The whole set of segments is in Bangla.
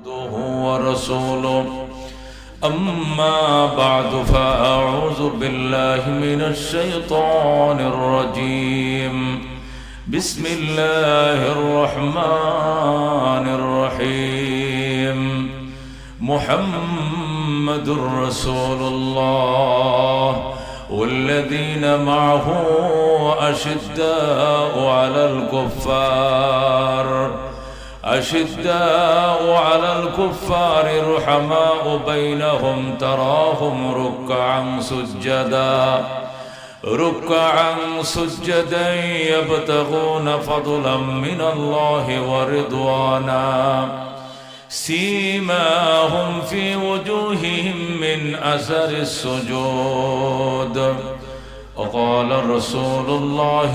عبده ورسوله. أما بعد فأعوذ بالله من الشيطان الرجيم. بسم الله الرحمن الرحيم. محمد رسول الله. والذين معه أشداء على الكفار. أشداء على الكفار رحماء بينهم تراهم ركعا سجدا. ركعا سجدا يبتغون فضلا من الله ورضوانا. سيماهم في وجوههم من أثر السجود. وقال رسول الله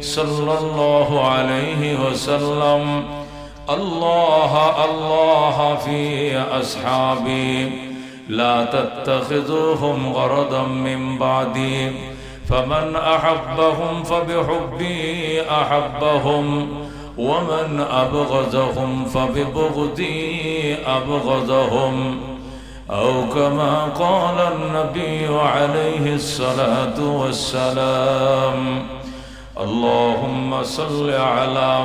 صلى الله عليه وسلم الله الله في أصحابي. لا تتخذوهم غرضا من بعدي. فمن أحبهم فبحبي أحبهم. ومن أبغضهم فببغضي أبغضهم أو كما قال النبي عليه الصلاة والسلام اللهم صل على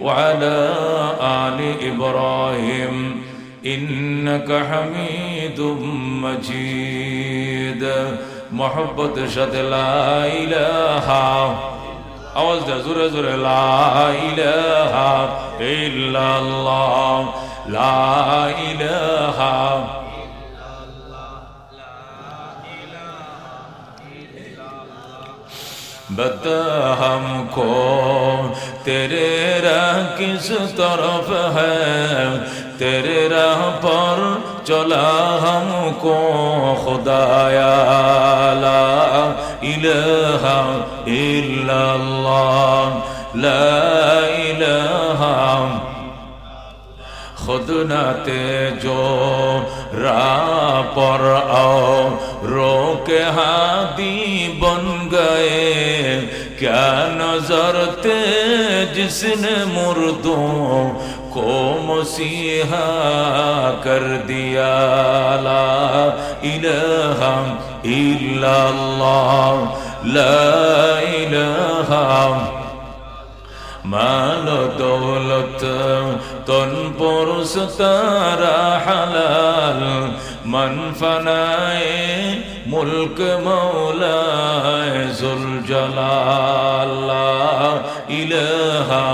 وعلى آل إبراهيم إنك حميد مجيد محبت شد لا إله আওয়াজ দেয় জোরে জোরে লাইলাহা ইল্লাল্লাহ تیرے راہ کس طرف ہے تیرے راہ پر چلا ہم کو خدایا لا الہ الا اللہ لا الہ خود ناتے جو راہ پر آؤ رو کے ہادی بن گئے क्या نظر ते जिसने نے को کو कर दिया دیا لا الہ الا اللہ لا الہ মান দৌলত তন পরশ তারা হালাল মন ফনায়ে মুলক মৌলায় জুল জালাল ইলাহা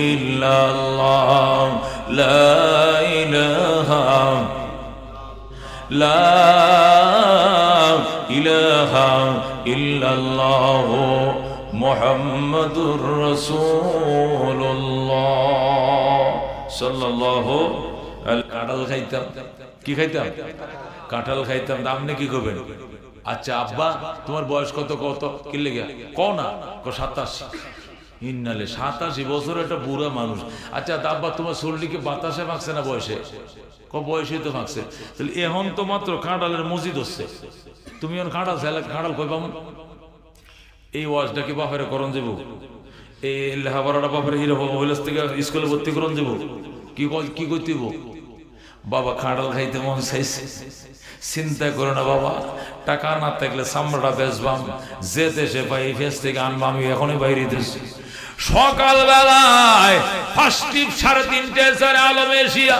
ইল্লাল্লাহ লা ইলাহা লা ইলাহা ইল্লাল্লাহ মোহাম্মদুর কাঁঠাল খাইতাম। কি খাইতাম? কাঁঠাল খাইতাম। দাম কি করবেন? আচ্ছা আব্বা, তোমার বয়স কত কত? কি লেগে? ক না। সাতাশি। ইন্নালে সাতাশি বছর একটা বুড়া মানুষ। আচ্ছা আব্বা, তোমার শরীরকে বাতাসে মাখছে না বয়সে? ক বয়সে তো মাখছে তাহলে এখন তো মাত্র কাঁঠালের মসজিদ হচ্ছে। তুমি এখন কাঁঠাল চাইলে কাঁঠাল কই পাবো? এই ওয়াজটা কি বাপের করণ যাব এই লেখাপড়াটা বাপের হিরো মহিলাস থেকে স্কুলে ভর্তি করণ যাব কি কি করতে? বাবা খাঁড়াল খাইতে মন চাইছে। চিন্তা করো না বাবা, টাকা না থাকলে চামড়াটা বেচবাম। যে দেশে পাই ফেস থেকে আনব আমি এখনই বাইরে দিচ্ছি সকাল বেলায় ফার্স্ট টিপ সাড়ে তিনটে সাড়ে আলম এশিয়া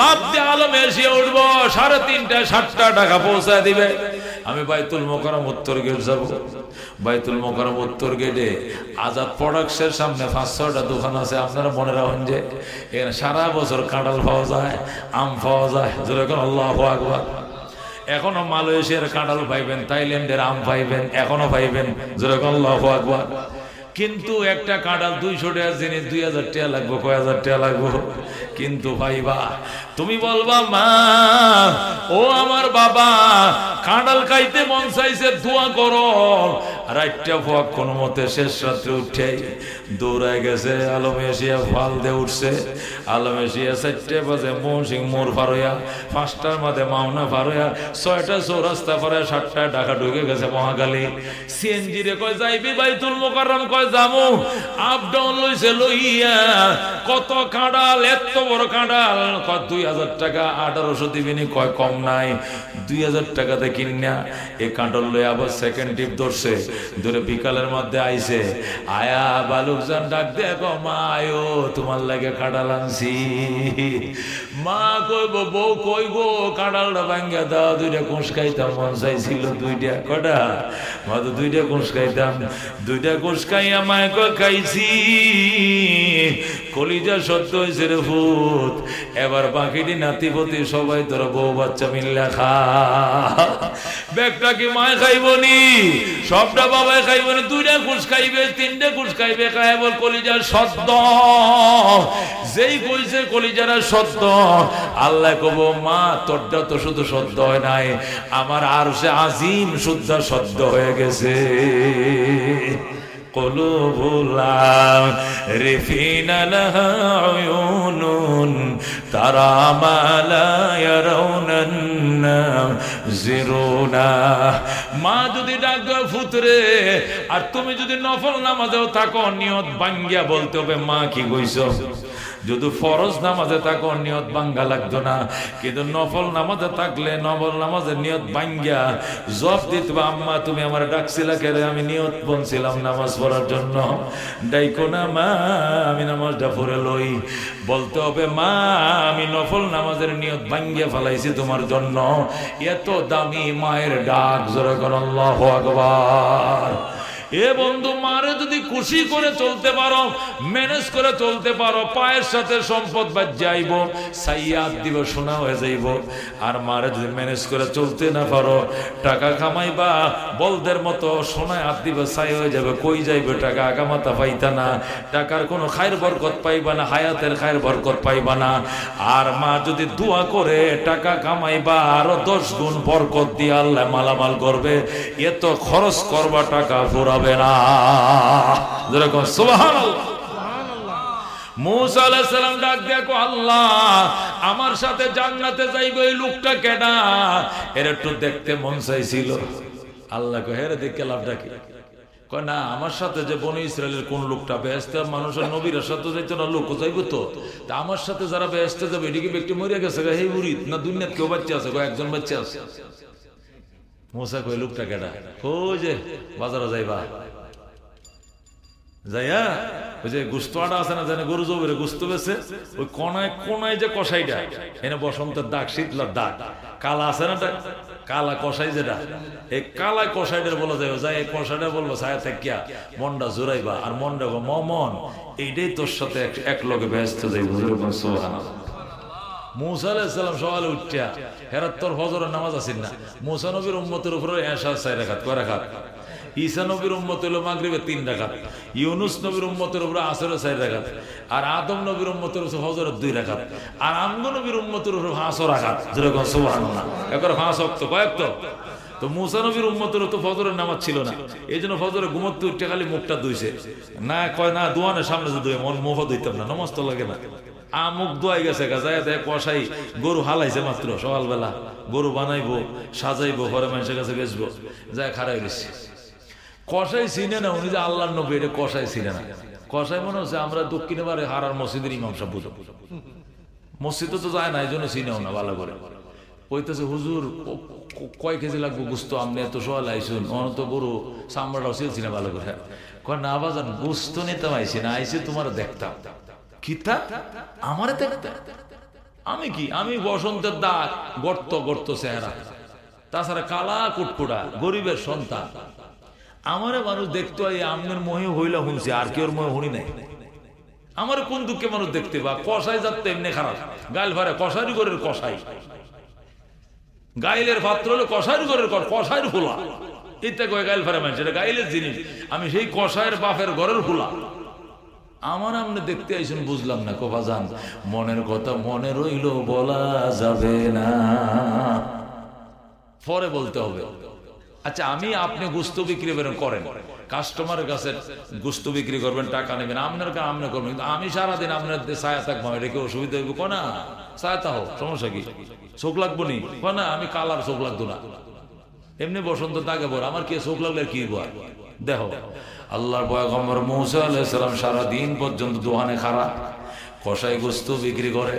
লাভ দিয়ে আলম এশিয়া উঠবো, সাড়ে তিনটে, সাতটা টাকা পৌঁছায় দিবে। আমি বাইতুল মোকারম উত্তর গেট যাব। বাইতুল মোকারম উত্তর গেটে আজাদ প্রোডাক্টসের সামনে পাঁচ দোকান আছে। আপনারা মনে রাখেন যে এখানে সারা বছর কাঁঠাল পাওয়া যায়, আম পাওয়া যায়। যেরকম আল্লাহ আকবর। এখনও মালয়েশিয়ার কাঁঠাল পাইবেন, থাইল্যান্ডের আম পাইবেন, এখনও পাইবেন। যেরকম আল্লাহ আকবার। কিন্তু একটা কাঁঠাল দুইশো টাকা জিনিস দুই হাজার টাকা লাগবো, কয় হাজার টাকা লাগবো? কিন্তু ভাইবা, তুমি বলবা, মা, ও আমার বাবা, কাঁঠাল খাইতে মন চাইছে, দোয়া করো। একটা ফক কোন মতে শেষ রাত্রে উঠে দৌড়ায় গেছে, আলম এসিয়া ফাল দিয়ে উঠছে। আলম এসিয়া চারটে বাজে মৌসিং মোর ফারোয়া পাঁচটার মাঝে মাওনা ফারোয়া ছয়টা চৌরাস্তা পরে সাতটায় ঢাকা ঢুকে গেছে মহাকালী সিএনজি রে কয়, যাইবি বাইতুল মোকাররম, কয়, যামু। আপ ডাউন লইছে লইয়া, কত কাঁড়াল, এত বড় কাঁড়াল? কয়, দুই হাজার টাকা, আঠারোশো দিবিনি। কয়, কম নাই। দুই হাজার টাকাতে কিনা এ কাঁঠাল লই আবার সেকেন্ড টিপ ধরছে। ধরে বিকালের মধ্যে আইসে আয়া বালুকজন ডাক দেখো মা, আয়ো, তোমার লাগে কাঁঠাল আনছি। মা, কইব, বউ কই গো কাঁঠালটা ভাঙ্গে দাও। দুইটা কুঁস খাইতাম, মন চাইছিল দুইটা কটা। মা তো দুইটা কুঁস খাইতাম। দুইটা কুঁস খাইয়া মায় খাইছি। কলিজা সত্য হয়েছে রে ভূত। এবার বাকিটি নাতিপতি সবাই তোর বউ বাচ্চা খা। ব্যাগটা কি মায় খাইবনি সবটা বাবাই খাইবনি দুইটা কুঁস খাইবে, তিনটে খাইবে কলিজার সদ্য। যেই কইছে কলিজারা সত্য আল্লাহ কব, মা, তোরটা তো শুধু সত্য হয় নাই, আমার আর সে আজিম শুদ্ধ সত্য হয়ে গেছে। قلوب العارفين لها عيون ترى ما لا يرون الناظرون মা যদি ডাক দেয় ফুতরে আর তুমি যদি নফল নামাজেও থাকো নিয়ত বাঙ্গিয়া বলতে হবে মা কি কইছ যদি ফরজ নামাজে থাকো, নিয়ত বাঙ্গা লাগতো না। কিন্তু নফল নামাজে থাকলে নফল নামাজের নিয়ত বাঙ্গিয়া জব দিতে আম্মা, তুমি আমার ডাকছিলা কেরে আমি নিয়ত বলছিলাম নামাজ পড়ার জন্য। ডাইকো না, মা, আমি নামাজটা পড়ে লই। বলতে হবে, মা, আমি নফল নামাজের নিয়ত ভাঙ্গিয়া ফেলাইছি তোমার জন্য। এত দামি মায়ের ডাক, জোরে কর, আল্লাহ আকবার। এ বন্ধু, মারে যদি খুশি করে চলতে পারো, ম্যানেজ করে চলতে পারো, পায়ের সাথে সম্পদ বাদ যাইব সাইয়াদ দিব, সোনা হয়ে যাইব। আর মারে যদি ম্যানেজ করে চলতে না পারো, টাকা কামাইবা, বলদের মতো সোনায় হাত দিবে, সাই হয়ে যাবে, কই যাইবে টাকা? আগামাতা পাইতা না। টাকার কোনো খায়ের বরকত পাইবা না, হায়াতের খায়ের বরকত পাইবা না। আর মা যদি দোয়া করে, টাকা কামাইবা, আরও দশ গুণ বরকত দিয়ে আল্লাহ মালামাল করবে। এত খরচ করবা, টাকা ফুরাবে না। যেরকম সুবাহান ডাক আল্লাহ, আমার সাথে এই লোকটা দেখতে মন চাইছিল। আল্লাহ দেখে না, আমার সাথে যে বনি ইসরায়েলের কোন লোকটা বেহেস্তে মানুষের নবীর সাথে যাইতো না লোক যাইব তো। তা আমার সাথে যারা বেহেস্তে যাবে, এদিকে ব্যক্তি মরে গেছে হে না দুনিয়াত কেউ বাচ্চা আছে? একজন বাচ্চা আছে। মোসা কই লোকটা কেডা? কই যে, বাজারে যাইবা। যাইয়া ওই যে গুস্ত আটা আছে না জানে গরু জবের গুস্ত বেছে, ওই কোনায় কোনায় যে কষাইটা এনে বসন্তের দাগ, শীতলার দাগ। কালা আছে না কালা কষাই যেটা এই কালা কষাইটার বলা যায়, যাই, এই কষাইটা বলব, ছায়া থাকিয়া মনটা জোরাইবা আর মনটা মন এইটাই তোর সাথে এক- লগে ব্যস্ত যাই বুঝলো সুবহানাল্লাহ। নামাজ দুই যেরকম একবার হাঁস অক্ত কয়েক তো তো ফজরের নামাজ ছিল না। এই জন্য ফজরে ঘুমোতে উঠে খালি মুখটা ধুইছে। না, কয় না, দোয়ানের সামনে ধুয়ে মন মুখ ধুইতাম না নমস্ত লাগে না। আমুক গেছে মাত্র সকালবেলা। গরু বানাইবো, সাজাইবো মানুষের কাছে চিনে না, উনি যে না। মনে হচ্ছে আমরা দক্ষিণে বারে হারার মসজিদের ইমাম বুঝো। মসজিদে তো যায় না, এই জন্য চিনেও না, ভালো করে। কইতেছে, হুজুর কয় কেজি লাগবে গুস্ত? আপনি এত সকাল আইসুন। অন তো গরু চামড়াটাও ছিলছি না, ভালো করে। কয়, না বাজান, গুস্ত নিতাম আইসি না। আইসি তোমার দেখতাম। কিতা? আমারে আমি কি? আমি বসন্তের দাগ, গর্ত গর্ত চেহারা। তাছাড়া কালা কুটকুড়া গরিবের সন্তান। আমারে মানুষ দেখতে হয় আমনের মহে হইলা শুনছি আর কেউ মহে শুনি নাই। আমার কোন দুঃখে মানুষ দেখতে বা কষাই যাতে এমনি খারাপ। গাইল ভারে কষারি করে কষাই গাইলের পাত্র হলো কষারি করে কষাইর ফোলা। এটা গাইল ফেরে মানুষ, এটা গাইলের জিনিস। আমি সেই কষায়ের বাপের ঘরের খোলা আমার আমনে দেখতে আইসেন বুঝলাম না কোপা যান মনের কথা মনে রইল, বলা যাবে না। পরে বলতে হবে। আচ্ছা আমি আপনি গুস্ত বিক্রি করেন কাস্টমারের কাছে গুস্ত বিক্রি করবেন, টাকা নেবেন, আপনার কাছে আপনি করবেন, কিন্তু আমি সারাদিন আপনার ছায়া থাকব এটা কি অসুবিধা হইব কোনা ছায়াতা হোক সমস্যা কি? চোখ লাগবো নি? না, আমি কালার চোখ লাগতো না। এমনি বসন্ত তাকে বল, আমার কি চোখ লাগলে কি বল দেখো আল্লাহর পয়গম্বর মৌসা আলাইসালাম সারাদিন পর্যন্ত দোকানে খারাপ। কষাই গোস্ত বিক্রি করে।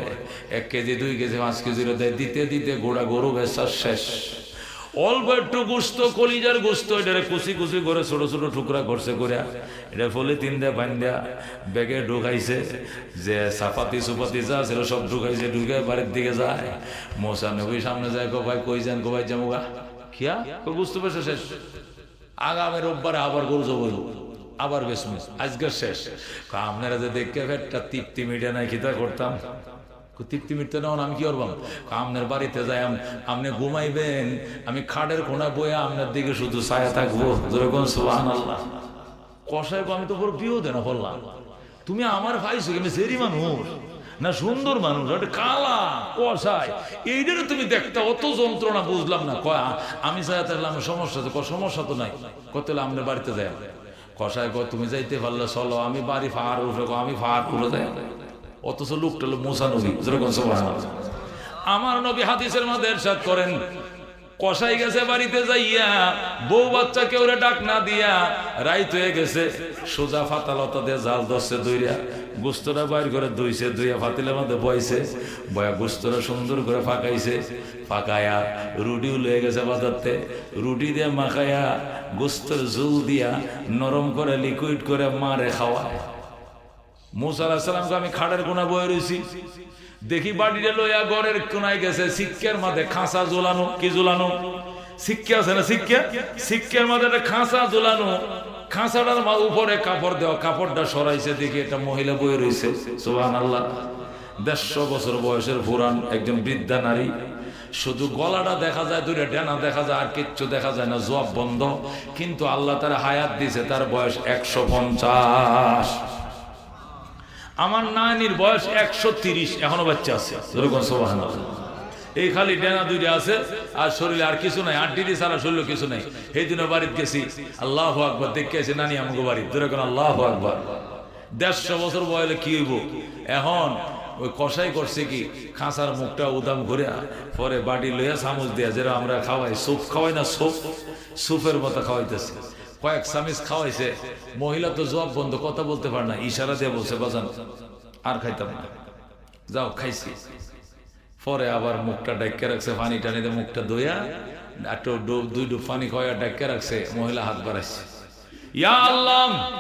এক কেজি, দুই কেজি, পাঁচ কেজি দেয়। দিতে দিতে গোড়া গরু বেচার শেষ। অল্প একটু গোস্ত, কলিজার গোস্ত এটা কুচি কুচি করে ছোট ছোট টুকরা করছে করে এটা ফলে তিন দেয়া পান দেয়া ব্যাগে ঢুকাইছে যে চাপাতি সুপাতি যা ছিল সব ঢুকাইছে ঢুকে বাড়ির দিকে যায়। মশা নবী সামনে যায় কো ভাই, কই যান কো ভাই জামুগা খিয়া বুঝতে পারছে শেষ। আগামী রোববারে আবার গরু জবল আবার বেসমুস আজকের শেষ। আপনারা যে দেখে একটা তৃপ্তি মিটে নাই খিতা করতাম। তৃপ্তি মিটতে নেওয়া আমি কি করবাম? আপনার বাড়িতে যাই আপনি ঘুমাইবেন, আমি খাটের কোনা বইয়া আপনার দিকে শুধু ছায়া থাকব। যেরকম সুহান আল্লাহ কষায় আমি তো পুরো প্রিয় দেনা বললাম তুমি আমার ভাইছো আমি সেরি মানুষ না সুন্দর মানুষ ওটা কালা। কষায় এইটারে তুমি দেখতে অত যন্ত্রণা বুঝলাম না। কয় আমি থাকলে আমার সমস্যা তো সমস্যা তো নাই। কত আপনার বাড়িতে যাই। কষায় কয় তুমি যাইতে পারলে চলো আমি বাড়ি ফার উঠে আমি ফার উঠে যাই। অথচ লোকটা হলো মুসা নবী যেরকম। আমার নবী হাদিসের মধ্যে এরশাদ করেন কষাই গেছে বাড়িতে যাইয়া বউ বাচ্চা কেউ ডাক না দিয়া রাইত হয়ে গেছে সোজা ফাতালতা দিয়ে জাল ধরছে দইরা। গুস্তরা বাইর করে দইছে দইয়া ফাতিলের মধ্যে বইছে। বয়া গুস্তরা সুন্দর করে ফাঁকাইছে। ফাঁকায়া রুটিও লয়ে গেছে বাজারতে। রুটি দিয়ে মাখায়া গুস্তর জুল দিয়া নরম করে লিকুইড করে মারে খাওয়ায়। মুসা আমি খাড়ের কোনা বয়ে রয়েছি দেখি বাড়িটা লইয়া গড়ের কোনায় গেছে শিক্ষার মাঝে খাঁচা জোলানো কি জোলানো শিক্ষা আছে না শিক্ষা শিক্ষার মাঝে একটা খাঁচা ঝোলানো। খাঁচাটার মা উপরে কাপড় দেওয়া, কাপড়টা সরাইছে, দেখি একটা মহিলা বয়ে রয়েছে সোহান আল্লাহ দেড়শো বছর বয়সের পুরান একজন বৃদ্ধা নারী। শুধু গলাটা দেখা যায় দূরে ডেনা দেখা যায়, আর কিচ্ছু দেখা যায় না জব বন্ধ। কিন্তু আল্লাহ তার হায়াত দিছে তার বয়স একশো পঞ্চাশ। আমার নানির বয়স একশো তিরিশ, এখনও বাচ্চা আছে। যেরকম সোবাহান এই খালি ডেনা দুইটা আছে, আর শরীরে আর কিছু নাই আর আটটি সারা শরীরে কিছু নাই। এই দিনে বাড়িতে গেছি। আল্লাহ আকবর, দেখে আছে নানি আমাকে বাড়ি যেরকম আল্লাহ আকবর। দেড়শো বছর বয়লে কি হইব? এখন ওই কষাই করছে কি, খাঁচার মুখটা উদাম ঘুরে পরে বাটি লইয়া চামচ দিয়া যেটা আমরা খাওয়াই। সুপ খাওয়াই না সুপ? সুপের মতো খাওয়াইতেছে। কয়েক চামিচ খাওয়াইছে। মহিলা তো জবাব বন্ধ, কথা বলতে পারে না। ইশারা দিয়ে বলছে, বাজান, আর খাইতাম না। যাও, খাইছি। পরে আবার মুখটা ডাক্কে রাখছে, পানি টানিতে মুখটা দইয়া একটু ডুব- দুই ডুব পানি খয়া ডাক্কে রাখছে, মহিলা হাত বাড়াইছে। ইয়া আল্লাহ,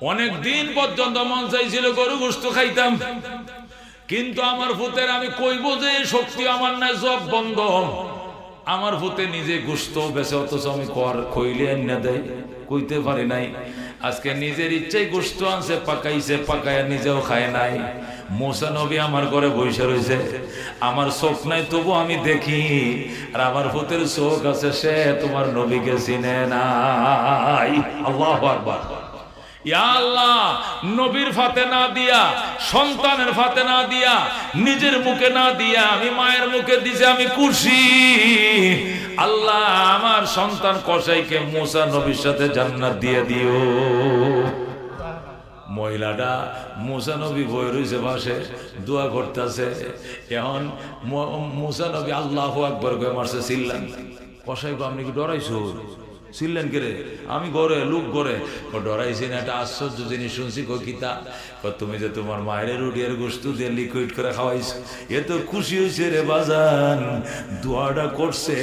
অনেক দিন পর্যন্ত মন চাইছিল গরু গোস্ত খাইতাম, কিন্তু আমার ভূতের আমি কইব যে শক্তি আমার নাই সব বন্ধ। আমার ভূতে নিজে গুস্ত বেছে অথচ আমি কর খইলে এনে দেয়, কইতে পারি নাই। আজকে নিজের ইচ্ছাই গোস্ত আনছে, পাকাইছে, পাকাইয়া নিজেও খায় নাই। মোসা নবী আমার ঘরে বসে রয়েছে আমার চোখ নাই, তবু আমি দেখি, আর আমার ফুতের চোখ আছে, সে তোমার নবীকে চিনে নাই। আল্লাহ আকবার। আল্লাহ নবীর ফাতে না দিয়া সন্তানের ফাতে না দিয়া নিজের মুখে না দিয়া আমি মায়ের মুখে দিছে আমি খুশি। আল্লাহ আমার সন্তান কসাইকে মুসা নবীর সাথে জান্নাত দিয়ে দিও। মহিলাটা মুসা নবী বই রয়েছে পাশে দোয়া করতেছে। এখন ম- মুসা নবী আল্লাহ আকবর করে মারছে চিল্লান। কসাই গো, আপনি কি ডরাইছো? ছিলেন কে রে আমি গড়ে, লুক গড়ে। ডরাইছি না একটা আশ্চর্য জিনিস, শুনছি কিতা? তুমি যে তোমার মায়ের রুটিয়ার গোস্তু দিয়ে লিকুইড করে খাওয়াইছ, এ তো খুশি হয়েছে রে বাজান। দোয়াটা করছে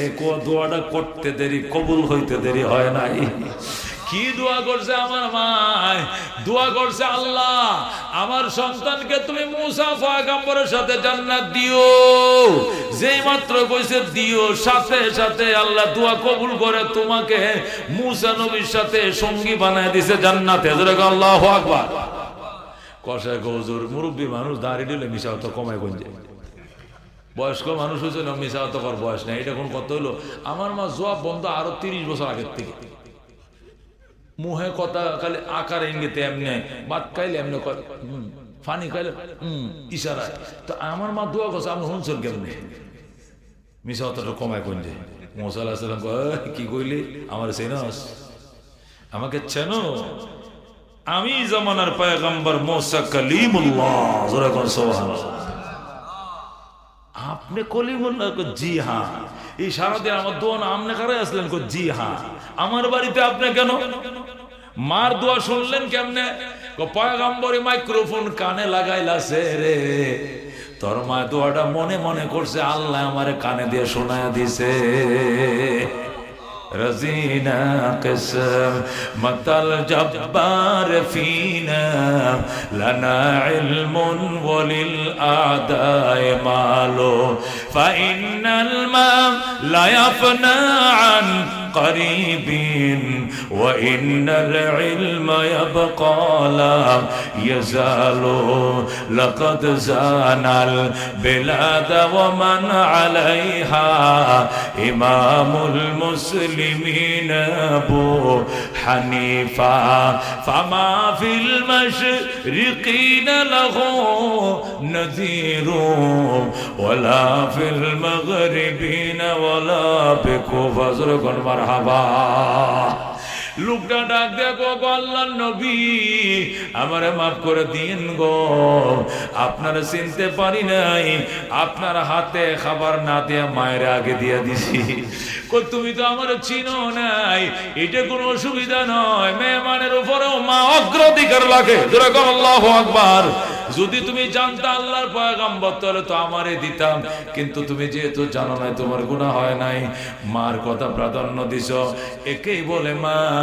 দোয়াটা করতে দেরি, কবুল হইতে দেরি হয় নাই। কি দোয়া করছে আমার মায়? দোয়া করছে আল্লাহ। আমার সন্তানকে তুমি মুসা পয়গম্বরের সাথে জান্নাত দিও। যেই মাত্র কইছে দিও, সাথে সাথে আল্লাহ দোয়া কবুল করে তোমাকে মুসা নবীর সাথে সঙ্গী বানায় দিছে জান্নাতে। আল্লাহ আকবার। কষায় গজুর মুরব্বী মানুষ দাঁড়িয়ে দিলে মিশাও তো কমায় গঞ্জে বয়স্ক মানুষ হয়েছে না মিশা তো বয়স নেই। এটা কোন কত হলো আমার মা জবাব বন্ধ আরও তিরিশ বছর আগের থেকে। মুহে কথা খালি আকার ইঙ্গিতে এমনি বাদ খাইলে এমনি ফানি খাইলে, হুম ইশারা তো আমার মা দোয়া করছে আমি শুনছেন কেমনি? মিশা অতটা কমায় কোন যে মোসাল্লাহ সাল্লাম কি কইলি? আমার সেনস, আমাকে চেনো আমি জামানার পায়গাম্বর মোসা কালিমুল্লাহ, জোরে কোন সুবহানাল্লাহ। আপনি কলিমুল্লাহ জি হ্যাঁ। এই সারাদিন আমার দোয়া না, আপনি কারাই আসলেন জি হ্যাঁ। আমার বাড়িতে আপনি কেন? মার দোয়া শুনলেন কেমনে? কো মাইক্রোফোন কানে লাগাইলাছে রে। তোর মা দোয়াটা মনে মনে করছে, আল্লাহ আমার কানে দিয়ে শোনায় দিছে। رزينا قسم متى الجبار فينا لنا علم وللأعداء مال فإن الماء لا يفنى عن قريب وإن العلم يبقى لا يزال لقد زان البلاد ومن عليها إمام المسلمين أبو حنيفة فما في المشرقين له نذير ولا في المغربين ولا بكوفة زرق मरहबा লোকটা ডাক দেখো আল্লাহ নবী। আমারে মাফ করে দিন গো। আপনারা চিনতে পারি নাই। আপনার হাতে খাবার না দিয়ে মায়ের আগে দিয়ে দিছি। তুমি তো আমার চিনো নাই। এটা কোনো অসুবিধা নয়। মেহমানের উপরেও মা অগ্রাধিকার লাগে। আল্লাহ যদি তুমি জানতে আল্লাহর পয়গাম্বর, তাহলে তো আমারে দিতাম। কিন্তু তুমি যেহেতু জানো নাই, তোমার গুণা হয় নাই। মার কথা প্রাধান্য দিছ। একেই বলে মা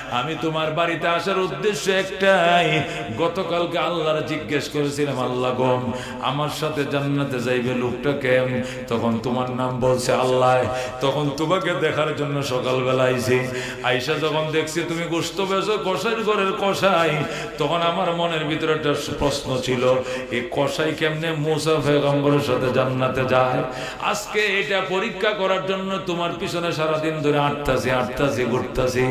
আমি তোমার বাড়িতে আসার উদ্দেশ্য একটাই। গতকালকে আল্লাহর জিজ্ঞেস করেছিলাম, আল্লাহ গম আমার সাথে জান্নাতে যাইবে লোকটাকে তখন তোমার নাম বলছে আল্লাহ। তখন তোমাকে দেখার জন্য সকালবেলা আইছি। আইসা যখন দেখছি তুমি গোস্ত বেছো কষাই ঘরের কষাই তখন আমার মনের ভিতরে একটা প্রশ্ন ছিল এই কষাই কেমনে মুসা পেগম্বরের সাথে জান্নাতে যায়? আজকে এটা পরীক্ষা করার জন্য তোমার পিছনে সারাদিন ধরে আটতাছি আটতাছি, ঘুরতাছি।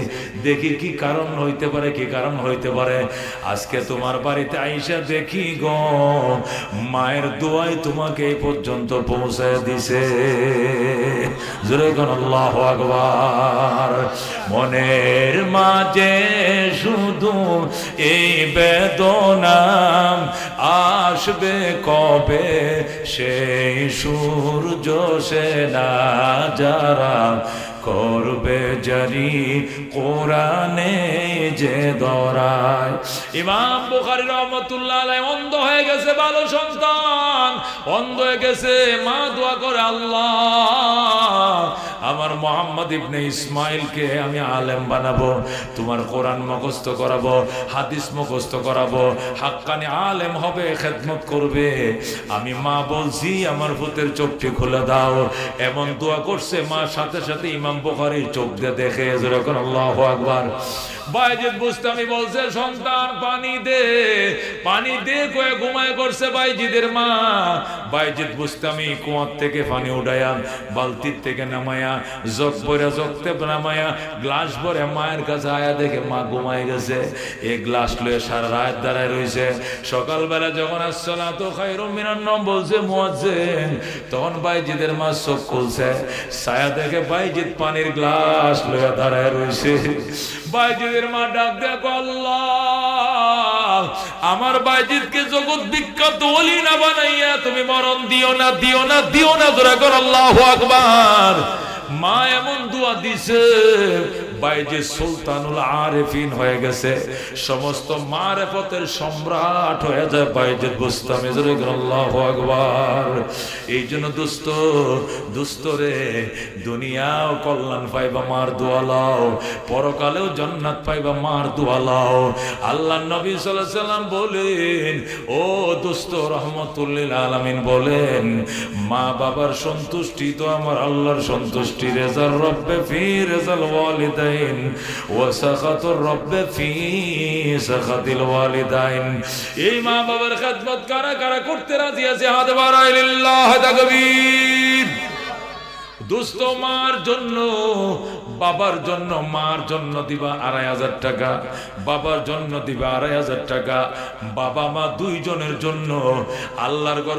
দেখি কি কারণ হইতে পারে, কি কারণ হইতে পারে? আজকে তোমার বাড়িতে আইসা দেখি গো, মায়ের দোয়াই তোমাকে এই পর্যন্ত পৌঁছায় দিছে। মনের মাঝে শুধু এই বেদনা আসবে কবে? সেই সূর্য সে না যারা করবে জারি কোরআনে যে দরায়। ইমাম বুখারী রহমতুল্লাহ অন্ধ হয়ে গেছে, ভালো সন্তান। অন্ধ হয়ে গেছে, মা দোয়া করে আল্লাহ। আমার মোহাম্মদ ইবনে ইসমাইলকে আমি আলেম বানাবো, তোমার কোরআন মুখস্থ করাবো, হাদিস মুখস্থ করাবো, হাক্কানি আলেম হবে, খেদমত করবে। আমি মা বলছি, আমার ভূতের চোখটি খুলে দাও। এমন দোয়া করছে মা, সাথে সাথে ইমাম বুখারীর চোখ দিয়ে দেখে যেরকম আল্লাহ আকবার। বাইজিদ বুস্তামি বলছে, সন্তান, পানি দে। পানি দে, কয়ে ঘুমায় করছে বাইজিদের মা। বাইজিদ বুস্তামি কুয়ার থেকে পানি উঠায়া, বালতির থেকে নামায়া, জগ ভরে জগতে নামায়া, গ্লাস ভরে মায়ের কাছে আয়া দেখে মা ঘুমায় গেছে। এই গ্লাস লয়ে সারা রাত দাঁড়ায় রয়েছে সকালবেলা যখন আসছলা তো খাইরু মিনার নাম বলছে, মুয়াজ্জিন। তখন বাইজিদের মা চোখ খুলছে। ছায়া দেখে বাইজিদ পানির গ্লাস লয়ে দাঁড়ায় রয়েছে বাইজিদের মা ডাক দেখো আমার বাইজিদকে জগৎ বিখ্যাত বলি না বানাইয়া তুমি মরণ দিও না দিও না দিও না, জোরা কর, আল্লাহ আকবার। মা এমন দোয়া দিছে বাইজে সুলতানুল আরেফিন হয়ে গেছে। সমস্ত মারেফতের সম্রাট হয়ে যায় বাইজে বুস্তাম আল্লাহ আকবার। এই জন্য দুস্থ দুস্থ রে, দুনিয়াও কল্যাণ পাইবা, মার দোয়ালাও পরকালেও জান্নাত পাইবা, মার দোয়ালাও আল্লাহ নবী সাল্লাল্লাহু আলাইহি সাল্লাম বলেন, ও দুস্থ রহমতুল্লিল আলামিন, বলেন, মা বাবার সন্তুষ্টি তো আমার আল্লাহর সন্তুষ্টি। রেজাল রব্বে ফি রেজাল ওয়ালিদাই ওয়া সাখাতুর রব্ব ফি সাখাতিল ওয়ালিদাইন এই মা বাবার খেদমত কারা কারা করতে রাজি আছে? হাত বাড়াই লিল্লাহ তাকবীর। দুস্থ মার জন্য, বাবার জন্য, মার জন্য দিবা আড়াই হাজার টাকা। বাবার জন্য দিবা আড়াই হাজার টাকা। বাবা মা দুইজনের জন্য আল্লাহর ঘর